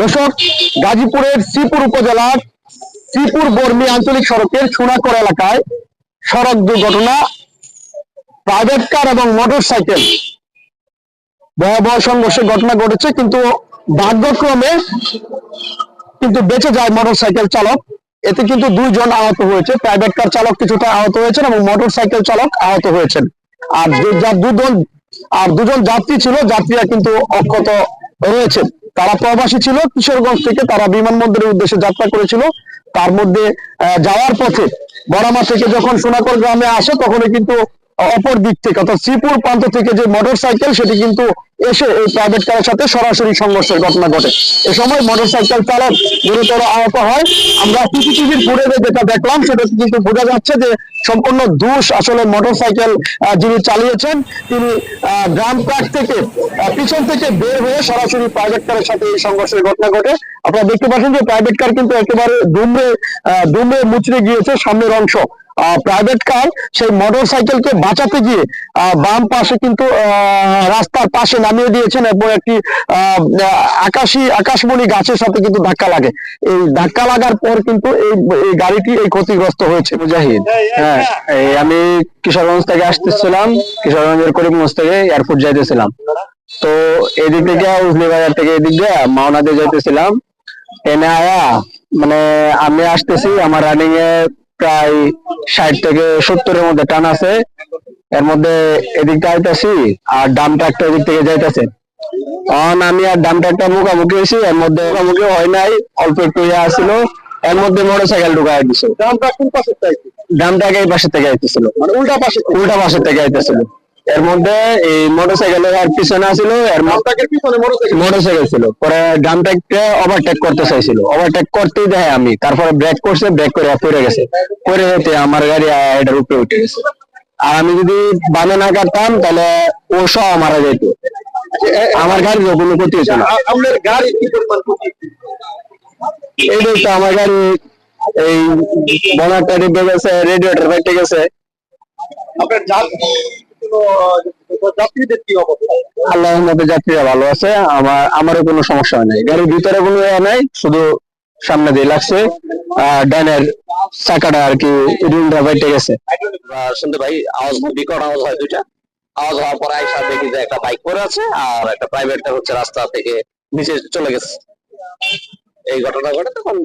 দর্শক, গাজীপুরের শ্রীপুর উপজেলার শ্রীপুর বর্মী আঞ্চলিক সড়কের সোনাকর এলাকায় সড়ক দুর্ঘটনা প্রাইভেট কার এবং মোটর সাইকেল ভয়াবহ সংঘর্ষের ঘটনা ঘটেছে, কিন্তু ভাগ্যক্রমে কিন্তু বেঁচে যায় মোটর সাইকেল চালক। এতে কিন্তু দুইজন আহত হয়েছে। প্রাইভেট কার চালক কিছুটা আহত হয়েছেন এবং মোটর সাইকেল চালক আহত হয়েছেন। আর দুজন আর দুজন যাত্রী ছিল, যাত্রীরা কিন্তু অক্ষত রয়েছেন। তারা প্রবাসী ছিল, কিশোরগঞ্জ থেকে তারা বিমানবন্দরের উদ্দেশ্যে যাত্রা করেছিল। তার মধ্যে যাওয়ার পথে বড়ামা থেকে যখন সোনাকল গ্রামে আসে, তখনই কিন্তু অপর দিক থেকে, অর্থাৎ শ্রীপুর প্রান্ত থেকে যে মোটর সাইকেল সেটি কিন্তু এসে এই প্রাইভেট কারের সাথে সরাসরি সংঘর্ষের ঘটনা ঘটে। এ সময় মোটর সাইকেল চালক গুরুতর আহত হয়। আমরা সিসিটিভির ফুটেজে যেটা দেখলাম, সেটা কিন্তু বোঝা যাচ্ছে যে সম্পূর্ণ দোষ আসলে মোটর সাইকেল যিনি চালিয়েছেন, তিনি গ্রাম পার্ক থেকে পিছন থেকে বের হয়ে সরাসরি প্রাইভেট কারের সাথে এই সংঘর্ষের ঘটনা ঘটে। আপনারা দেখতে পাচ্ছেন যে প্রাইভেট কার কিন্তু একেবারে দুমড়ে দুমড়ে মুচড়ে গিয়েছে, সামনের অংশ। প্রাইভেট কার সেই মোটর সাইকেলকে বাঁচাতে গিয়ে বাম পাশে কিন্তু রাস্তার পাশে নামিয়ে দিয়েছেন এবং একটি আকাশী, আকাশমণি গাছের সাথে কিন্তু ধাক্কা লাগে। এই ধাক্কা লাগার পর কিন্তু এই গাড়িটি এই ক্ষতিগ্রস্ত হয়েছে, মুজাহিদ। হ্যাঁ আমি কিশোরগঞ্জ থেকে আসতেছিলাম, কিশোরগঞ্জের করিমগঞ্জ থেকে এয়ারপোর্ট যাইতেছিলাম। তো এদিক থেকে উজলি বাজার থেকে এদিক দিয়ে মাওনা যাইতেছিলাম। এনে আয়া মানে আমি আসতেছি, আমার রানিং এ প্রায় ষাট থেকে সত্তরের মধ্যে টান আছে। এর মধ্যে এদিক দিয়ে আইতাছি আর ডাম ট্রাকটা এদিক থেকে যাইতেছে। তখন আমি আর ডাম ট্রাকটা মুখামুখি হয়েছি এর মধ্যে মুখামুখি হয় নাই অল্প একটু ইয়ে আসছিল এর মধ্যে মোটর সাইকেল ঢুকাই দিছে। ডামটা কোন পাশে ডামটা এই পাশে থেকে আইতেছিল। মানে উল্টা পাশে উল্টা পাশে থেকে আইতেছিল। এর মধ্যে এই মোটর সাইকেলের আর পিছনে আছিল এর পিছনে মোটর সাইকেল ছিল। পরে ডামটাকে ওভারটেক করতে চাইছিল। ওভারটেক করতেই দেয় আমি। তারপরে ব্রেক করছে ব্রেক করে পড়ে গেছে। পড়ে যেতে আমার গাড়ি এটার উপরে উঠে গেছে। আর আমি যদি বামে না কাটতাম তাহলে ও সহ মারা যেত। আমার গাড়ির কোনো ক্ষতি হয়েছে না। আপনার গাড়ি কি পরিমাণ ক্ষতি? এইটাই তো আমার গাড়ি এই বনারটা রিপে গেছে রেডিওটার ফেটে গেছে। আপনার আল্লাহর মধ্যে যাত্রীরা ভালো আছে আমার আমারও কোনো সমস্যা হয় নাই। গাড়ির ভিতরে কোনো নাই শুধু সামনে দিয়ে লাগছে ডানের চাকাটা আর কি রিংটা ফেটে গেছে। শুনতে ভাই আওয়াজ বিকট আওয়াজ হয় দুইটা। আওয়াজ হওয়ার পরে আইসা দেখি যে একটা বাইক পড়ে আছে আর একটা প্রাইভেট কার হচ্ছে রাস্তা থেকে নিচে চলে গেছে। এই ঘটনা ঘটে তখন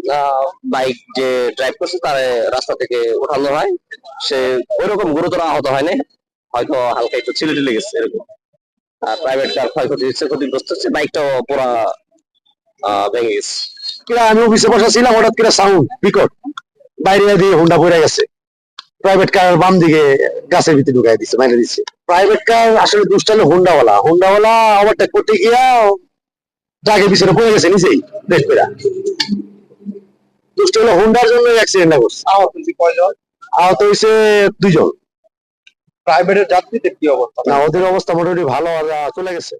বাইক যে ড্রাইভ করছে তার রাস্তা থেকে উঠানো হয়। সে ওইরকম গুরুতর আহত হয়নি। হয়তো হালকা একটু ছিলে টিলে গেছে এরকম। আর প্রাইভেট কার ক্ষয়ক্ষতি হচ্ছে ক্ষতিগ্রস্ত হচ্ছে বাইকটাও পুরা আহ, ভেঙে গেছে। কিরা আমি অফিসে বসা ছিলাম হঠাৎ করে সাউন্ড বিকট বাইরে দিয়ে হুন্ডা পড়ে গেছে। প্রাইভেট কার বাম দিকে গাছের ভিতরে ঢুকাই দিচ্ছে মাইনে দিচ্ছে প্রাইভেট কার আসলে দুষ্টালে হুন্ডাওয়ালা হুন্ডাওয়ালা ওভারটেক করতে গিয়া ট্রাকের পিছনে পড়ে গেছে নিজেই দেখ করে দুষ্ট হলো হুন্ডার জন্য অ্যাক্সিডেন্ট করছে আহত হয়েছে কয়জন? আহত হয়েছে দুজন প্রাইভেটের যাত্রীদের কি অবস্থা? না ওদের অবস্থা মোটামুটি ভালো আর চলে গেছে।